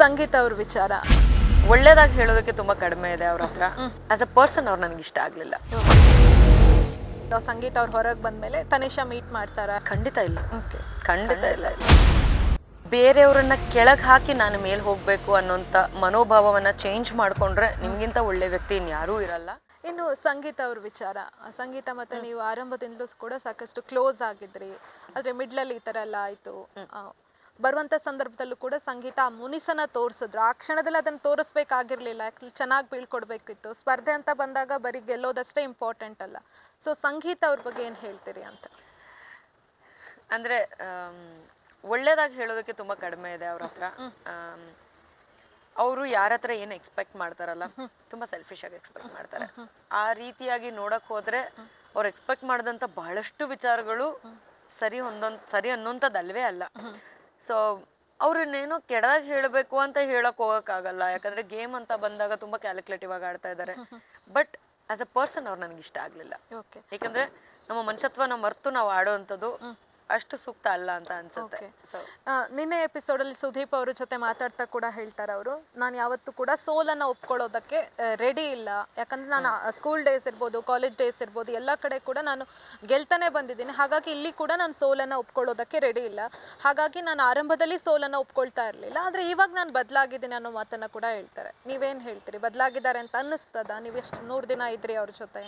ಸಂಗೀತ ಅವ್ರ ವಿಚಾರ. ಒಳ್ಳೇದಾಗಿ ಹೇಳೋದಕ್ಕೆ ತುಂಬಾ ಕಡಿಮೆ ಇದೆ ಅವ್ರ ಹತ್ರ. ಆಸ್ ಅ ಪರ್ಸನ್ ಅವ್ರು ನನಗೆ ಇಷ್ಟ ಆಗ್ಲಿಲ್ಲ. ನಾವು ಸಂಗೀತ ಅವ್ರು ಹೊರಗೆ ಬಂದ್ಮೇಲೆ ತನಿಷಾ ಮೀಟ್ ಮಾಡ್ತಾರ? ಖಂಡಿತ ಇಲ್ಲ. ಓಕೆ ಖಂಡಿತ ಇಲ್ಲ. ಬೇರೆಯವ್ರನ್ನ ಕೆಳಗೆ ಹಾಕಿ ನಾನು ಮೇಲೆ ಹೋಗ್ಬೇಕು ಅನ್ನೋಂತ ಮನೋಭಾವವನ್ನ ಚೇಂಜ್ ಮಾಡ್ಕೊಂಡ್ರೆ ನಿಮ್ಗಿಂತ ಒಳ್ಳೆ ವ್ಯಕ್ತಿ ಇನ್ಯಾರೂ ಇರಲ್ಲ. ಇನ್ನು ಸಂಗೀತ ಅವ್ರ ವಿಚಾರ. ಸಂಗೀತ ಮತ್ತೆ ನೀವು ಆರಂಭದಿಂದಲೂ ಕೂಡ ಸಾಕಷ್ಟು ಕ್ಲೋಸ್ ಆಗಿದ್ರಿ. ಆದ್ರೆ ಮಿಡ್ಲಲ್ಲಿ ಈ ತರ ಎಲ್ಲ ಆಯ್ತು. ಆ, ಬರುವಂತ ಸಂದರ್ಭದಲ್ಲೂ ಕೂಡ ಸಂಗೀತ ಆ ಮುನಿಸನ ತೋರಿಸಿದ್ರು. ಆ ಕ್ಷಣದಲ್ಲಿ ಅದನ್ನ ತೋರಿಸ್ಬೇಕಾಗಿರ್ಲಿಲ್ಲ. ಚೆನ್ನಾಗಿ ಬೀಳ್ಕೊಡ್ಬೇಕಿತ್ತು. ಸ್ಪರ್ಧೆ ಅಂತ ಬಂದಾಗ ಬರೀ ಗೆಲ್ಲೋದಷ್ಟೇ ಇಂಪಾರ್ಟೆಂಟ್ ಅಲ್ಲ. ಸೊ ಸಂಗೀತ ಅವ್ರ ಬಗ್ಗೆ ಏನ್ ಹೇಳ್ತೀರಿ ಅಂತ? ಅಂದ್ರೆ ಒಳ್ಳೇದಾಗಿ ಹೇಳೋದಕ್ಕೆ ತುಂಬಾ ಕಡಿಮೆ ಇದೆ ಅವ್ರ ಹತ್ರ. ಅವರು ಯಾರ ಹತ್ರ ಏನು ಎಕ್ಸ್ಪೆಕ್ಟ್ ಮಾಡ್ತಾರಲ್ಲ ತುಂಬಾ ಸೆಲ್ಫಿಶ್ ಆಗಿ ಎಕ್ಸ್ಪೆಕ್ಟ್ ಮಾಡ್ತಾರೆ. ಆ ರೀತಿಯಾಗಿ ನೋಡಕ್ ಹೋದ್ರೆ ಅವ್ರು ಎಕ್ಸ್ಪೆಕ್ಟ್ ಮಾಡಿದಂತ ಬಹಳಷ್ಟು ವಿಚಾರಗಳು ಸರಿ ಹೊಂದೊಂದು ಸರಿ ಅನ್ನೋಂಥದ್ದಲ್ವೇ ಅಲ್ಲ. ಸೊ ಅವ್ರನ್ನೇನೋ ಕೆಡದಾಗಿ ಹೇಳಬೇಕು ಅಂತ ಹೇಳಕ್ ಹೋಗಕ್ಕಾಗಲ್ಲ. ಯಾಕಂದ್ರೆ ಗೇಮ್ ಅಂತ ಬಂದಾಗ ತುಂಬಾ ಕ್ಯಾಲ್ಕುಲೇಟಿವ್ ಆಗಿ ಆಡ್ತಾ ಇದ್ದಾರೆ ಬಟ್ ಆಸ್ ಅ ಪರ್ಸನ್ ಅವ್ರು ನನಗೆ ಇಷ್ಟ ಆಗ್ಲಿಲ್ಲ. ಯಾಕಂದ್ರೆ ನಮ್ಮ ಮನುಷ್ಯತ್ವನ ಮರ್ತು ನಾವು ಆಡೋವಂಥದ್ದು ಅಷ್ಟು ಸೂಕ್ತ ಅಲ್ಲ ಅಂತ ಅನ್ಸುತ್ತೆ. ನಿನ್ನೆ ಸೊ ಅಲ್ಲಿ ಸುದೀಪ್ ಅವ್ರ ಜೊತೆ ಮಾತಾಡ್ತಾ ಕೂಡ ಹೇಳ್ತಾರೆ ಅವರು. ನಾನು ಯಾವತ್ತೂ ಕೂಡ ಸೋಲನ್ನ ಒಪ್ಕೊಳ್ಳೋದಕ್ಕೆ ರೆಡಿ ಇಲ್ಲ. ಯಾಕಂದ್ರೆ ನಾನು ಸ್ಕೂಲ್ ಡೇಸ್ ಇರ್ಬೋದು ಕಾಲೇಜ್ ಡೇಸ್ ಇರ್ಬೋದು ಎಲ್ಲ ಕಡೆ ಕೂಡ ನಾನು ಗೆಲ್ತಾನೆ ಬಂದಿದ್ದೀನಿ. ಹಾಗಾಗಿ ಇಲ್ಲಿ ಕೂಡ ನಾನು ಸೋಲನ್ನ ಒಪ್ಕೊಳ್ಳೋದಕ್ಕೆ ರೆಡಿ ಇಲ್ಲ. ಹಾಗಾಗಿ ನಾನು ಆರಂಭದಲ್ಲಿ ಸೋಲನ್ನ ಒಪ್ಕೊಳ್ತಾ ಇರಲಿಲ್ಲ. ಆದರೆ ಇವಾಗ ನಾನು ಬದಲಾಗಿದ್ದೀನಿ ಅನ್ನೋ ಮಾತನ್ನ ಕೂಡ ಹೇಳ್ತಾರೆ. ನೀವೇನು ಹೇಳ್ತೀರಿ? ಬದಲಾಗಿದ್ದಾರೆ ಅಂತ ಅನ್ನಿಸ್ತದ? ನೀವು ಎಷ್ಟು ನೂರು ದಿನ ಇದ್ರಿ ಅವ್ರ ಜೊತೆ?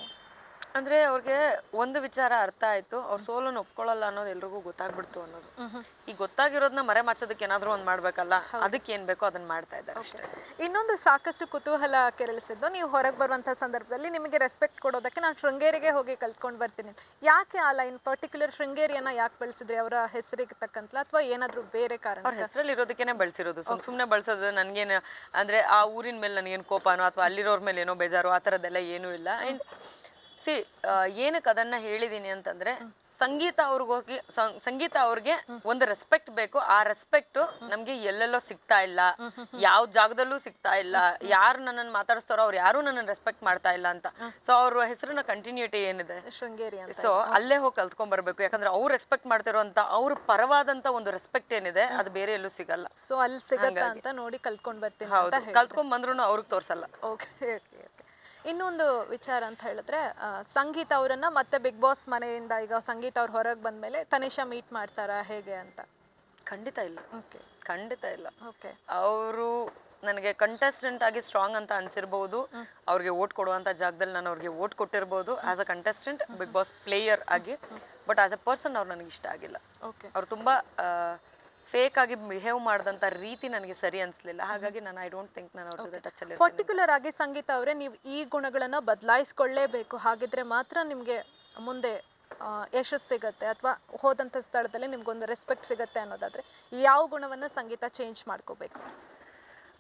ಅಂದ್ರೆ ಅವ್ರಿಗೆ ಒಂದು ವಿಚಾರ ಅರ್ಥ ಆಯ್ತು. ಅವ್ರ ಸೋಲನ್ನು ಒಪ್ಕೊಳ್ಳಲ್ಲ ಅನ್ನೋದು ಎಲ್ರಿಗೂ ಗೊತ್ತಾಗ್ಬಿಡ್ತು ಅನ್ನೋದು. ಈ ಗೊತ್ತಾಗಿರೋದನ್ನ ಮರೆ ಮಾಚೋದಕ್ಕೆ ಏನಾದ್ರೂ ಒಂದ್ ಮಾಡ್ಬೇಕಲ್ಲ ಅದಕ್ಕೆ ಏನ್ ಬೇಕೋ ಅದನ್ನ ಮಾಡ್ತಾ ಇದ್ದಾರೆ ಅಷ್ಟೇ. ಇನ್ನೊಂದು ಸಾಕಷ್ಟು ಕುತೂಹಲ ಕೆರಳಿಸಿದ್ದು ನೀವು ಹೊರಗೆ ಬರುವಂತ ಸಂದರ್ಭದಲ್ಲಿ ನಿಮಗೆ ರೆಸ್ಪೆಕ್ಟ್ ಕೊಡೋದಕ್ಕೆ ನಾನು ಶೃಂಗೇರಿಗೆ ಹೋಗಿ ಕಲ್ತ್ಕೊಂಡು ಬರ್ತೀನಿ. ಯಾಕೆ ಆ ಲೈನ್ ಪರ್ಟಿಕ್ಯುಲರ್ ಶೃಂಗೇರಿಯನ್ನ ಯಾಕೆ ಬಳಸಿದ್ರಿ? ಅವರ ಹೆಸರಿಗೆ ತಕ್ಕಂತ ಅಥವಾ ಏನಾದರೂ ಬೇರೆ ಕಾರಣ ಅವ್ರ ಹೆಸರಲ್ಲಿ ಇರೋದಕ್ಕೇನೆ ಬಳಸಿರೋದು. ಸುಮ್ ಸುಮ್ನೆ ಬಳಸೋದು ನನ್ಗೇನು ಅಂದ್ರೆ ಆ ಊರಿನ ಮೇಲೆ ನನಗೇನು ಕೋಪನೋ ಅಥವಾ ಅಲ್ಲಿರೋರ್ ಮೇಲೆ ಏನೋ ಬೇಜಾರು ಆ ಥರದ್ದೆಲ್ಲ ಏನೂ ಇಲ್ಲ. ಅಂಡ್ ಸಿ ಏನಕ್ಕೆ ಅದನ್ನ ಹೇಳಿದೀನಿ ಅಂತಂದ್ರೆ ಸಂಗೀತ ಅವ್ರಿಗೋಗಿ ಸಂಗೀತ ಅವ್ರಿಗೆ ಒಂದು ರೆಸ್ಪೆಕ್ಟ್ ಬೇಕು. ಆ ರೆಸ್ಪೆಕ್ಟ್ ನಮ್ಗೆ ಎಲ್ಲೆಲ್ಲೋ ಸಿಗ್ತಾ ಇಲ್ಲ. ಯಾವ ಜಾಗದಲ್ಲೂ ಸಿಗ್ತಾ ಇಲ್ಲ. ಯಾರು ನನ್ನನ್ನು ಮಾತಾಡಿಸ್ತಾರೋ ಅವ್ರು ಯಾರು ನನ್ನನ್ನು ರೆಸ್ಪೆಕ್ಟ್ ಮಾಡ್ತಾ ಇಲ್ಲ ಅಂತ. ಸೊ ಅವ್ರ ಹೆಸರನ್ನ ಕಂಟಿನ್ಯೂಟಿ ಏನಿದೆ? ಶೃಂಗೇರಿ ಸೊ ಅಲ್ಲೇ ಹೋಗಿ ಕಲ್ತ್ಕೊಂಡ್ ಬರ್ಬೇಕು. ಯಾಕಂದ್ರೆ ಅವ್ರು ರೆಸ್ಪೆಕ್ಟ್ ಮಾಡ್ತಿರೋಂತ ಅವ್ರ ಪರವಾದಂತ ಒಂದು ರೆಸ್ಪೆಕ್ಟ್ ಏನಿದೆ ಅದು ಬೇರೆ ಎಲ್ಲೂ ಸಿಗಲ್ಲ. ಸೊ ಅಲ್ಲಿ ಸಿಗಲ್ಲ ಅಂತ ನೋಡಿ ಕಲ್ತ್ಕೊಂಡ್ ಬರ್ತೀನಿ ಕಲ್ತ್ಕೊಂಡ್ ಬಂದ್ರು ಅವ್ರಿಗೆ ತೋರ್ಸಲ್ಲ. ಓಕೆ ಇನ್ನೊಂದು ವಿಚಾರ ಅಂತ ಹೇಳಿದ್ರೆ ಸಂಗೀತ ಅವರನ್ನ ಮತ್ತೆ ಬಿಗ್ ಬಾಸ್ ಮನೆಯಿಂದ ಈಗ ಸಂಗೀತ ಅವ್ರು ಹೊರಗೆ ಬಂದ್ಮೇಲೆ ತನಿಷಾ ಮೀಟ್ ಮಾಡ್ತಾರಾ ಹೇಗೆ ಅಂತ? ಖಂಡಿತ ಇಲ್ಲ. ಓಕೆ ಖಂಡಿತ ಇಲ್ಲ. ಓಕೆ ಅವರು ನನಗೆ ಕಂಟೆಸ್ಟೆಂಟ್ ಆಗಿ ಸ್ಟ್ರಾಂಗ್ ಅಂತ ಅನ್ಸಿರ್ಬೋದು. ಅವ್ರಿಗೆ ಓಟ್ ಕೊಡುವಂತ ಜಾಗದಲ್ಲಿ ನಾನು ಅವ್ರಿಗೆ vote ಕೊಟ್ಟಿರ್ಬೋದು as a contestant Bigg Boss player ಆಗಿ. ಬಟ್ ಆಸ್ ಅ ಪರ್ಸನ್ ಅವ್ರು ನನಗೆ ಇಷ್ಟ ಆಗಿಲ್ಲ. ಓಕೆ ಅವ್ರು ತುಂಬಾ ಫೇಕ್ ಆಗಿ ಬಿಹೇವ್ ಮಾಡಿದಂತ ರೀತಿ ನನಗೆ ಸರಿ ಅನ್ಸ್ಲಿಲ್ಲ. ಹಾಗಾಗಿ ನಾನು ಐ ಡೋಂಟ್ ಥಿಂಕ್ ನಾನು ಅವ್ರ ಜೊತೆ ಟಚ್ ಅಲ್ಲಿ ಪರ್ಟಿಕ್ಯುಲರ್ ಆಗಿ ಸಂಗೀತ ಅವರೇ ನೀವು ಈ ಗುಣಗಳನ್ನ ಬದಲಾಯಿಸ್ಕೊಳ್ಳೇಬೇಕು. ಹಾಗಿದ್ರೆ ಮಾತ್ರ ನಿಮಗೆ ಮುಂದೆ ಆ, ಯಶಸ್ಸು ಸಿಗತ್ತೆ. ಅಥವಾ ಹೋದಂಥ ಸ್ಥಳದಲ್ಲಿ ನಿಮ್ಗೊಂದು ರೆಸ್ಪೆಕ್ಟ್ ಸಿಗತ್ತೆ ಅನ್ನೋದಾದ್ರೆ ಯಾವ ಗುಣವನ್ನ ಸಂಗೀತ ಚೇಂಜ್ ಮಾಡ್ಕೋಬೇಕು?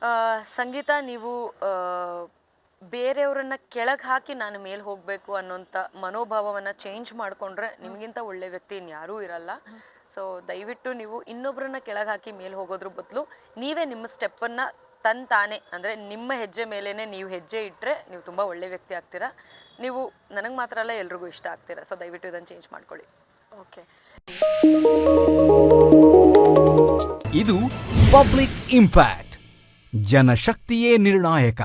ಆ, ಸಂಗೀತ ನೀವು ಬೇರೆಯವರನ್ನ ಬೇರೆಯವ್ರನ್ನ ಕೆಳಗೆ ಹಾಕಿ ನಾನು ಮೇಲೆ ಹೋಗ್ಬೇಕು ಅನ್ನೋಂಥ ಮನೋಭಾವವನ್ನ ಚೇಂಜ್ ಮಾಡ್ಕೊಂಡ್ರೆ ನಿಮಗಿಂತ ಒಳ್ಳೆ ವ್ಯಕ್ತಿ ಇನ್ಯಾರೂ ಇರಲ್ಲ. ಸೊ ದಯವಿಟ್ಟು ನೀವು ಇನ್ನೊಬ್ಬರನ್ನ ಕೆಳಗೆ ಹಾಕಿ ಮೇಲೆ ಹೋಗೋದ್ರ ಬದಲು ನೀವೇ ನಿಮ್ಮ ಸ್ಟೆಪ್ಪನ್ನು ತನ್ ತಾನೇ ಅಂದರೆ ನಿಮ್ಮ ಹೆಜ್ಜೆ ಮೇಲೇ ನೀವು ಹೆಜ್ಜೆ ಇಟ್ಟರೆ ನೀವು ತುಂಬ ಒಳ್ಳೆ ವ್ಯಕ್ತಿ ಆಗ್ತೀರಾ. ನೀವು ನನಗೆ ಮಾತ್ರ ಅಲ್ಲ ಎಲ್ರಿಗೂ ಇಷ್ಟ ಆಗ್ತೀರಾ. ಸೊ ದಯವಿಟ್ಟು ಇದನ್ನು ಚೇಂಜ್ ಮಾಡ್ಕೊಳ್ಳಿ. ಓಕೆ ಇದು ಪಬ್ಲಿಕ್ ಇಂಪ್ಯಾಕ್ಟ್ ಜನಶಕ್ತಿಯೇ ನಿರ್ಣಾಯಕ.